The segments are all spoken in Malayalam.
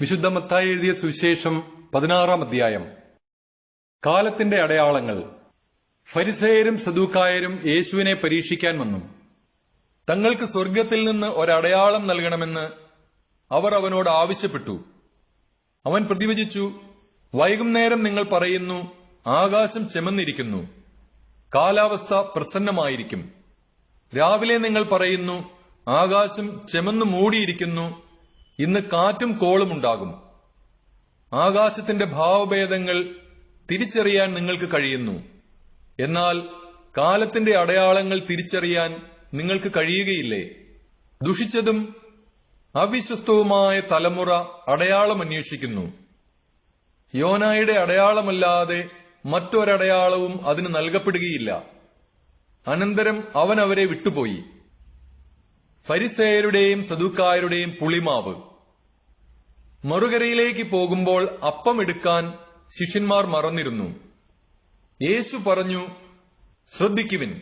വിശുദ്ധ മത്തായി എഴുതിയ സുവിശേഷം പതിനാറാം അധ്യായം. കാലത്തിന്റെ അടയാളങ്ങൾ. ഫരിസേയരും സദൂക്കായരും യേശുവിനെ പരീക്ഷിക്കാൻ വന്നു. തങ്ങൾക്ക് സ്വർഗത്തിൽ നിന്ന് ഒരടയാളം നൽകണമെന്ന് അവർ അവനോട് ആവശ്യപ്പെട്ടു. അവൻ പ്രതിവചിച്ചു വൈകുന്നേരം നിങ്ങൾ പറയുന്നു ആകാശം ചെമന്നിരിക്കുന്നു. കാലാവസ്ഥ പ്രസന്നമായിരിക്കും. രാവിലെ നിങ്ങൾ പറയുന്നു ആകാശം ചെമന്നു മൂടിയിരിക്കുന്നു ഇന്ന് കാറ്റും കോളും ഉണ്ടാകും. ആകാശത്തിന്റെ ഭാവഭേദങ്ങൾ തിരിച്ചറിയാൻ നിങ്ങൾക്ക് കഴിയുന്നു. എന്നാൽ കാലത്തിന്റെ അടയാളങ്ങൾ തിരിച്ചറിയാൻ നിങ്ങൾക്ക് കഴിയുകയില്ലേ? ദുഷിച്ചതും അവിശ്വസ്തവുമായ തലമുറ അടയാളം അന്വേഷിക്കുന്നു. യോനായുടെ അടയാളമല്ലാതെ മറ്റൊരടയാളവും അതിന് നൽകപ്പെടുകയില്ല. അനന്തരം അവൻ അവരെ വിട്ടുപോയി. ഫരിസേയരുടെയും സദുക്കായരുടെയും പുളിമാവ്. മറുകരയിലേക്ക് പോകുമ്പോൾ അപ്പം എടുക്കാൻ ശിഷ്യന്മാർ മറന്നിരുന്നു. യേശു പറഞ്ഞു ശ്രദ്ധിക്കുവിൻ.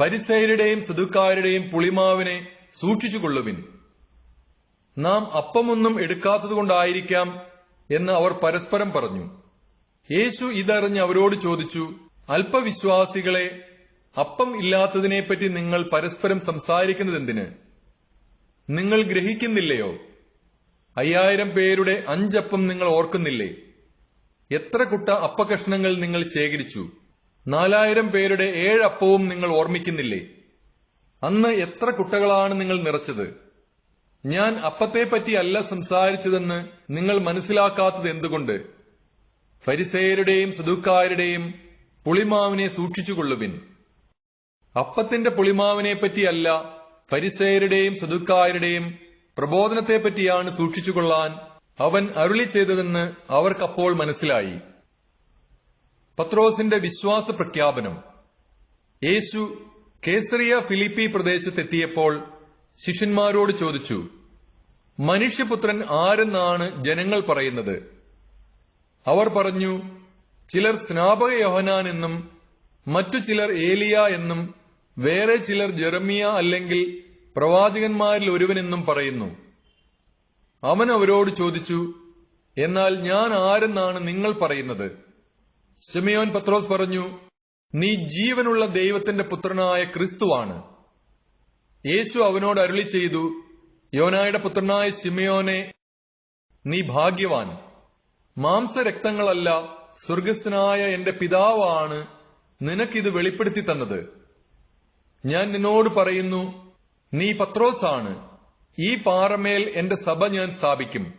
പരിസൈരുടെയും സുതുക്കാരുടെയും പുളിമാവിനെ സൂക്ഷിച്ചുകൊള്ളുവിൻ. നാം അപ്പമൊന്നും എടുക്കാത്തതുകൊണ്ടായിരിക്കാം എന്ന് അവർ പരസ്പരം പറഞ്ഞു. യേശു ഇതറിഞ്ഞ് അവരോട് ചോദിച്ചു അല്പവിശ്വാസികളെ അപ്പം ഇല്ലാത്തതിനെപ്പറ്റി നിങ്ങൾ പരസ്പരം സംസാരിക്കുന്നതെന്തിന്? നിങ്ങൾ ഗ്രഹിക്കുന്നില്ലയോ? അയ്യായിരം പേരുടെ അഞ്ചപ്പം നിങ്ങൾ ഓർക്കുന്നില്ലേ? എത്ര കുട്ട അപ്പകഷ്ണങ്ങൾ നിങ്ങൾ ശേഖരിച്ചു? നാലായിരം പേരുടെ ഏഴപ്പവും നിങ്ങൾ ഓർമ്മിക്കുന്നില്ലേ? അന്ന് എത്ര കുട്ടകളാണ് നിങ്ങൾ നിറച്ചത്? ഞാൻ അപ്പത്തെപ്പറ്റി അല്ല സംസാരിച്ചതെന്ന് നിങ്ങൾ മനസ്സിലാക്കാത്തത് എന്തുകൊണ്ട്? ഫരിസേയരുടെയും സദുക്കാരുടെയും പുളിമാവിനെ സൂക്ഷിച്ചുകൊള്ളുവിൻ അപ്പത്തിന്റെ പുളിമാവിനെ പറ്റിയല്ല ഫരിസേയരുടെയും സദുക്കാരുടെയും പ്രബോധനത്തെപ്പറ്റിയാണ് സൂക്ഷിച്ചുകൊള്ളാൻ അവൻ അരുളി ചെയ്തതെന്ന് അവർക്കപ്പോൾ മനസ്സിലായി. പത്രോസിന്റെ വിശ്വാസ പ്രഖ്യാപനം. യേശു കേസറിയ ഫിലിപ്പി പ്രദേശത്തെത്തിയപ്പോൾ ശിഷ്യന്മാരോട് ചോദിച്ചു മനുഷ്യപുത്രൻ ആരെന്നാണ് ജനങ്ങൾ പറയുന്നത്? അവർ പറഞ്ഞു ചിലർ സ്നാപക യോഹനാൻ എന്നും മറ്റു ചിലർ ഏലിയ എന്നും വേറെ ചിലർ ജെറമിയ അല്ലെങ്കിൽ പ്രവാചകന്മാരിൽ ഒരുവനെന്നും പറയുന്നു. അവൻ അവരോട് ചോദിച്ചു എന്നാൽ ഞാൻ ആരെന്നാണ് നിങ്ങൾ പറയുന്നത്? ഷെമിയോൻ പത്രോസ് പറഞ്ഞു നീ ജീവനുള്ള ദൈവത്തിന്റെ പുത്രനായ ക്രിസ്തുവാണ് യേശു അവനോട് അരുളി ചെയ്തു യോനായുടെ പുത്രനായ ഷിമയോനെ നീ ഭാഗ്യവാൻ. മാംസരക്തങ്ങളല്ല സ്വർഗസ്ഥനായ എന്റെ പിതാവാണ് നിനക്കിത് വെളിപ്പെടുത്തി തന്നത്. ഞാൻ നിന്നോട് പറയുന്നു നീ പത്രോസാണ്. ഈ പാറമേൽ എന്റെ സഭ ഞാൻ സ്ഥാപിക്കും.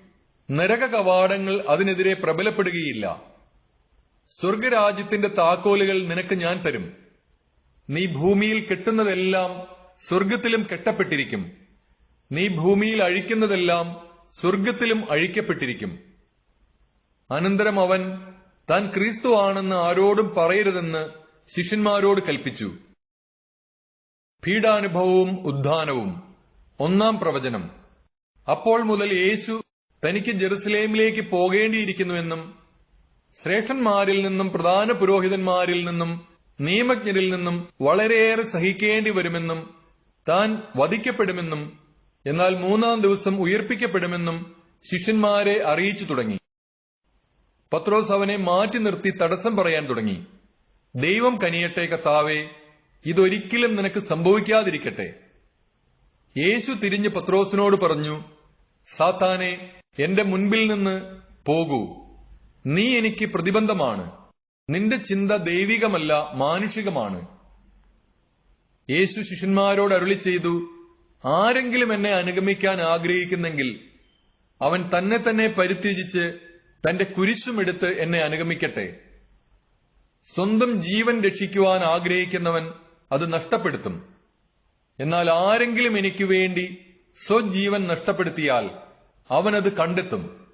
നരക കവാടങ്ങൾ അതിനെതിരെ പ്രബലപ്പെടുകയില്ല. സ്വർഗരാജ്യത്തിന്റെ താക്കോലുകൾ നിനക്ക് ഞാൻ തരും. നീ ഭൂമിയിൽ കെട്ടുന്നതെല്ലാം സ്വർഗത്തിലും കെട്ടപ്പെട്ടിരിക്കും. നീ ഭൂമിയിൽ അഴിക്കുന്നതെല്ലാം സ്വർഗത്തിലും അഴിക്കപ്പെട്ടിരിക്കും. അനന്തരം അവൻ താൻ ക്രിസ്തുവാണെന്ന് ആരോടും പറയരുതെന്ന് ശിഷ്യന്മാരോട് കൽപ്പിച്ചു. പീഡാനുഭവവും ഉദ്ധാനവും. ഒന്നാം പ്രവചനം. അപ്പോൾ മുതൽ യേശു തനിക്ക് ജെറുസലേമിലേക്ക് പോകേണ്ടിയിരിക്കുന്നുവെന്നും ശ്രേഷ്ഠന്മാരിൽ നിന്നും പ്രധാന പുരോഹിതന്മാരിൽ നിന്നും നിയമജ്ഞരിൽ നിന്നും വളരെയേറെ സഹിക്കേണ്ടി വരുമെന്നും താൻ വധിക്കപ്പെടുമെന്നും എന്നാൽ മൂന്നാം ദിവസം ഉയർപ്പിക്കപ്പെടുമെന്നും ശിഷ്യന്മാരെ അറിയിച്ചു തുടങ്ങി. പത്രോസ് അവനെ മാറ്റി നിർത്തി തടസ്സം പറയാൻ തുടങ്ങി. ദൈവം കനിയട്ടെ കത്താവേ ഇതൊരിക്കലും നിനക്ക് സംഭവിക്കാതിരിക്കട്ടെ. യേശു തിരിഞ്ഞ് പത്രോസിനോട് പറഞ്ഞു സാത്താനെ എന്റെ മുൻപിൽ നിന്ന് പോകൂ. നീ എനിക്ക് പ്രതിബന്ധമാണ്. നിന്റെ ചിന്ത ദൈവികമല്ല മാനുഷികമാണ്. യേശു ശിഷ്യന്മാരോട് അരുളി ചെയ്തു ആരെങ്കിലും എന്നെ അനുഗമിക്കാൻ ആഗ്രഹിക്കുന്നെങ്കിൽ അവൻ തന്നെ തന്നെ പരിത്യജിച്ച് തന്റെ കുരിശുമെടുത്ത് എന്നെ അനുഗമിക്കട്ടെ. സ്വന്തം ജീവൻ രക്ഷിക്കുവാൻ ആഗ്രഹിക്കുന്നവൻ അത് നഷ്ടപ്പെടുത്തും. എന്നാൽ ആരെങ്കിലും എനിക്ക് വേണ്ടി സ്വജീവൻ നഷ്ടപ്പെടുത്തിയാൽ അവനത് കണ്ടെത്തും.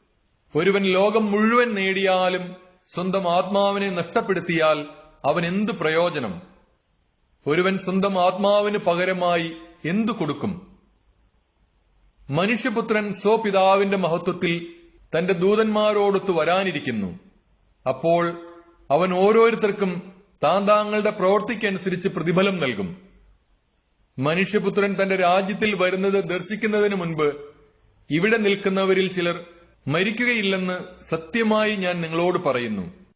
ഒരുവൻ ലോകം മുഴുവൻ നേടിയാലും സ്വന്തം ആത്മാവിനെ നഷ്ടപ്പെടുത്തിയാൽ അവൻ എന്തു പ്രയോജനം? ഒരുവൻ സ്വന്തം ആത്മാവിന് പകരമായി എന്തു കൊടുക്കും? മനുഷ്യപുത്രൻ സ്വപിതാവിന്റെ മഹത്വത്തിൽ തന്റെ ദൂതന്മാരോടൊത്ത് വരാനിരിക്കുന്നു. അപ്പോൾ അവൻ ഓരോരുത്തർക്കും താൻ താങ്കളുടെ പ്രവൃത്തിക്കനുസരിച്ച് പ്രതിഫലം നൽകും. മനുഷ്യപുത്രൻ തന്റെ രാജ്യത്തിൽ വരുന്നത് ദർശിക്കുന്നതിന് മുൻപ് ഇവിടെ നിൽക്കുന്നവരിൽ ചിലർ മരിക്കുകയില്ലെന്ന് സത്യമായി ഞാൻ നിങ്ങളോട് പറയുന്നു.